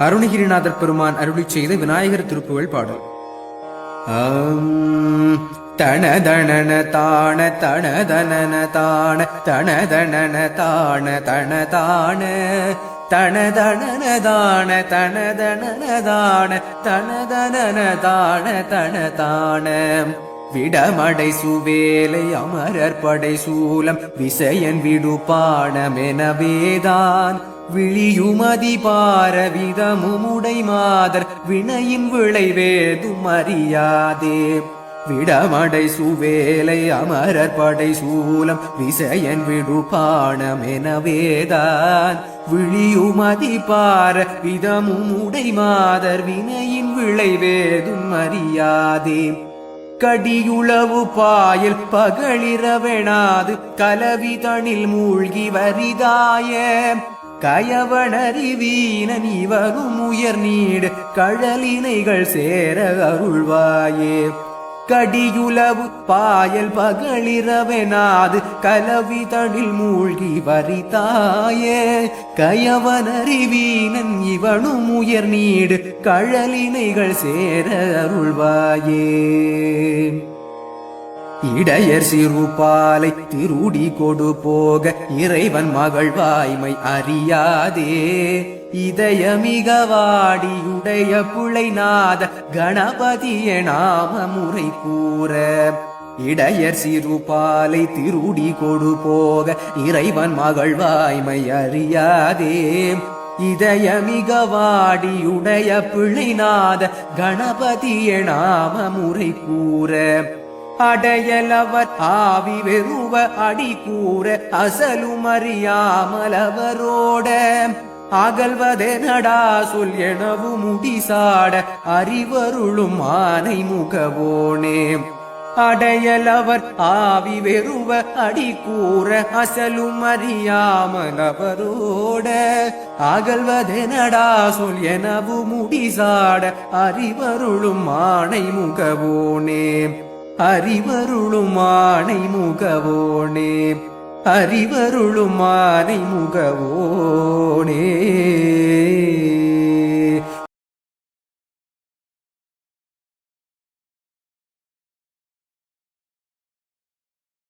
அருணகிரிநாதர் பெருமான் அருளி செய்த விநாயகர் திருப்புகழ் பாடல் ஆம். தனதனன தான தனதனன தான தனதனன தான தன தான தனதனன தான தனதனன தான தனதனன தான தன தான விடமடை சுவேலை அமரர் படை சூலம் விசயன் விடுபாணமெனவேதான் விழியுமதி பாரவிதமுமுடை மாதர் வினையின் விளைவேதும் அறியாதே. விடமடை சுவேலை அமரர் படை சூலம் விசயன் விடுபாணமெனவேதான் விழியுமதி பார விதமுமுடை மாதர் வினையின் விளைவேதும் அறியாதே. கடியுளவு பாயல் பகலிரவெனாது கலவிதனில் மூழ்கி வரிதாய. கயவனறிவீனன் இவரும் உயர் நீடு கழலினைகள் சேர அருள்வாயே. கடியுளவு பாயல் பகலிரவெனாது கலவி தனில் மூழ்கி வரிதாயே. கயவனறிவீனன் இவனும் உயர் நீடு கழலினைகள் சேர அருள்வாயே. இடையர் சிறுபாலை திருடி கொடு போக இறைவன் மகள் வாய்மை அறியாதே. இதயமிக வாடியுடைய புழைநாத கணபதிய நாம முறை கூற. இடையர் சிறுபாலை திருடி கொடு போக இறைவன் மகள் வாய்மை அறியாதே. இதயமிக வாடியுடைய பிழைநாத கணபதிய நாம முறை கூற. அடையலவர் ஆவி வெறுவ அடி கூற அசலும் அறியாமலவரோட. அகல்வதெனடா சொல் எனவும் முடிசாட அறிவருளும் ஆனை முகவோனே. அடையலவர் ஆவி வெறுவ அடி கூற அசலும் அறியாமலவரோட. அகல்வதெனடா சொல் எனவும் முடிசாட அறிவருளும் ஆணை முகவோனே. அறிவருளுமானை முகவோனே அறிவருளுமானை ஆணை முகவோனே